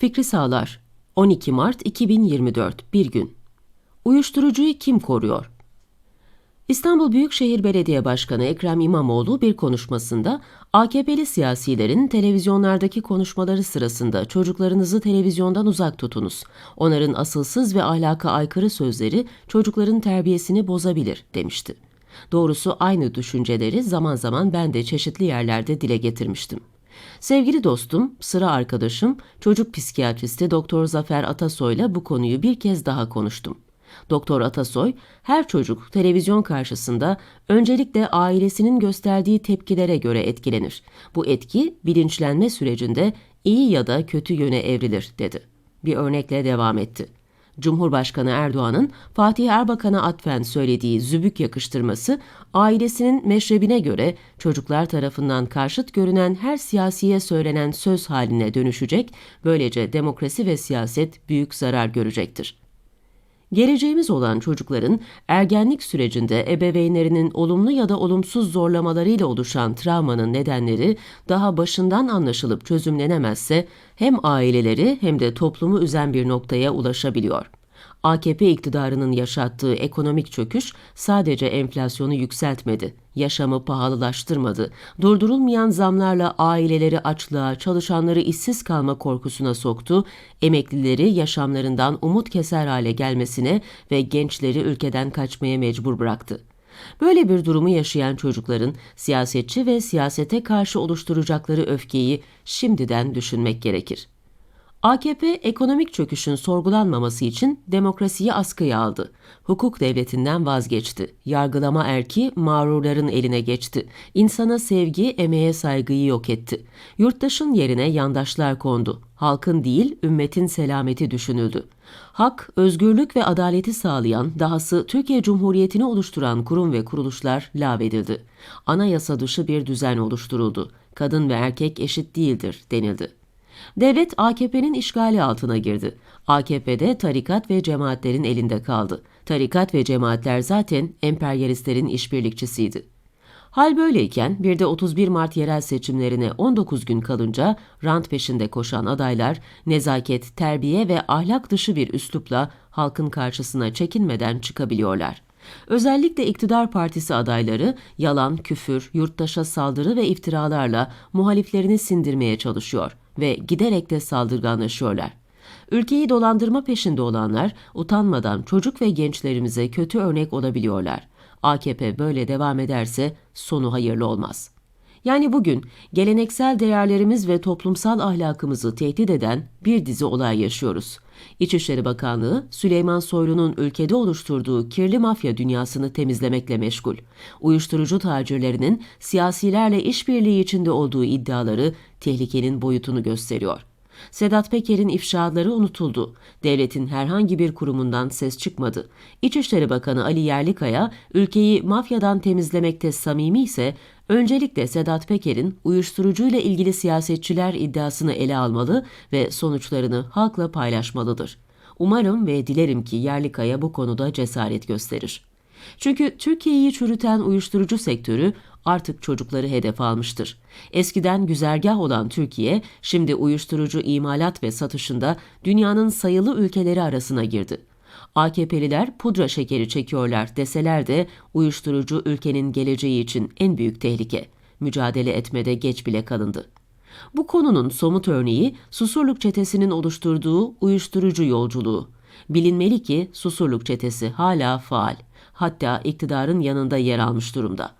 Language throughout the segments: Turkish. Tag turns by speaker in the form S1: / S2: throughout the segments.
S1: Fikri Sağlar 12 Mart 2024 Bir gün Uyuşturucuyu kim koruyor? İstanbul Büyükşehir Belediye Başkanı Ekrem İmamoğlu bir konuşmasında AKP'li siyasilerin televizyonlardaki konuşmaları sırasında çocuklarınızı televizyondan uzak tutunuz. Onların asılsız ve ahlaka aykırı sözleri çocukların terbiyesini bozabilir demişti. Doğrusu aynı düşünceleri zaman zaman ben de çeşitli yerlerde dile getirmiştim. Sevgili dostum, sıra arkadaşım, çocuk psikiyatristi Doktor Zafer Atasoy'la bu konuyu bir kez daha konuştum. Doktor Atasoy, her çocuk televizyon karşısında öncelikle ailesinin gösterdiği tepkilere göre etkilenir. Bu etki bilinçlenme sürecinde iyi ya da kötü yöne evrilir dedi. Bir örnekle devam etti. Cumhurbaşkanı Erdoğan'ın Fatih Erbakan'a atfen söylediği zübük yakıştırması ailesinin meşrebine göre çocuklar tarafından karşıt görünen her siyasiye söylenen söz haline dönüşecek, böylece demokrasi ve siyaset büyük zarar görecektir. Geleceğimiz olan çocukların ergenlik sürecinde ebeveynlerinin olumlu ya da olumsuz zorlamalarıyla oluşan travmanın nedenleri daha başından anlaşılıp çözümlenemezse hem aileleri hem de toplumu üzen bir noktaya ulaşabiliyor. AKP iktidarının yaşattığı ekonomik çöküş sadece enflasyonu yükseltmedi, yaşamı pahalılaştırmadı. Durdurulmayan zamlarla aileleri açlığa, çalışanları işsiz kalma korkusuna soktu, emeklileri yaşamlarından umut keser hale gelmesine ve gençleri ülkeden kaçmaya mecbur bıraktı. Böyle bir durumu yaşayan çocukların siyasetçi ve siyasete karşı oluşturacakları öfkeyi şimdiden düşünmek gerekir. AKP ekonomik çöküşün sorgulanmaması için demokrasiyi askıya aldı. Hukuk devletinden vazgeçti. Yargılama erki mağrurların eline geçti. İnsana sevgi, emeğe saygıyı yok etti. Yurttaşın yerine yandaşlar kondu. Halkın değil, ümmetin selameti düşünüldü. Hak, özgürlük ve adaleti sağlayan, dahası Türkiye Cumhuriyeti'ni oluşturan kurum ve kuruluşlar lağvedildi. Anayasa dışı bir düzen oluşturuldu. Kadın ve erkek eşit değildir denildi. Devlet AKP'nin işgali altına girdi. AKP'de tarikat ve cemaatlerin elinde kaldı. Tarikat ve cemaatler zaten emperyalistlerin işbirlikçisiydi. Hal böyleyken bir de 31 Mart yerel seçimlerine 19 gün kalınca rant peşinde koşan adaylar nezaket, terbiye ve ahlak dışı bir üslupla halkın karşısına çekinmeden çıkabiliyorlar. Özellikle iktidar partisi adayları yalan, küfür, yurttaşa saldırı ve iftiralarla muhaliflerini sindirmeye çalışıyor ve giderek de saldırganlaşıyorlar. Ülkeyi dolandırma peşinde olanlar utanmadan çocuk ve gençlerimize kötü örnek olabiliyorlar. AKP böyle devam ederse sonu hayırlı olmaz. Yani bugün geleneksel değerlerimiz ve toplumsal ahlakımızı tehdit eden bir dizi olay yaşıyoruz. İçişleri Bakanlığı, Süleyman Soylu'nun ülkede oluşturduğu kirli mafya dünyasını temizlemekle meşgul. Uyuşturucu tacirlerinin siyasilerle işbirliği içinde olduğu iddiaları tehlikenin boyutunu gösteriyor. Sedat Peker'in ifşaları unutuldu. Devletin herhangi bir kurumundan ses çıkmadı. İçişleri Bakanı Ali Yerlikaya, ülkeyi mafyadan temizlemekte samimi ise öncelikle Sedat Peker'in uyuşturucuyla ilgili siyasetçiler iddiasını ele almalı ve sonuçlarını halkla paylaşmalıdır. Umarım ve dilerim ki Yerlikaya bu konuda cesaret gösterir. Çünkü Türkiye'yi çürüten uyuşturucu sektörü artık çocukları hedef almıştır. Eskiden güzergah olan Türkiye, şimdi uyuşturucu imalat ve satışında dünyanın sayılı ülkeleri arasına girdi. AKP'liler pudra şekeri çekiyorlar deseler de uyuşturucu ülkenin geleceği için en büyük tehlike. Mücadele etmede geç bile kalındı. Bu konunun somut örneği Susurluk çetesinin oluşturduğu uyuşturucu yolculuğu. Bilinmeli ki Susurluk çetesi hala faal. Hatta iktidarın yanında yer almış durumda.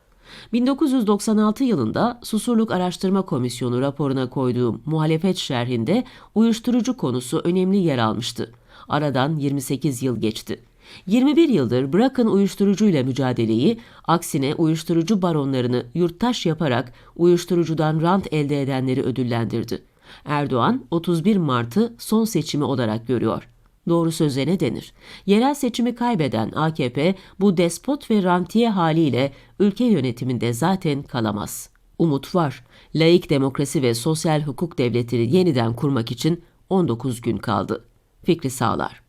S1: 1996 yılında Susurluk Araştırma Komisyonu raporuna koyduğu muhalefet şerhinde uyuşturucu konusu önemli yer almıştı. Aradan 28 yıl geçti. 21 yıldır bırakın uyuşturucuyla mücadeleyi, aksine uyuşturucu baronlarını yurttaş yaparak uyuşturucudan rant elde edenleri ödüllendirdi. Erdoğan 31 Mart'ı son seçimi olarak görüyor. Doğru söze ne denir? Yerel seçimi kaybeden AKP bu despot ve rantiye haliyle ülke yönetiminde zaten kalamaz. Umut var. Laik demokrasi ve sosyal hukuk devletini yeniden kurmak için 19 gün kaldı. Fikri Sağlar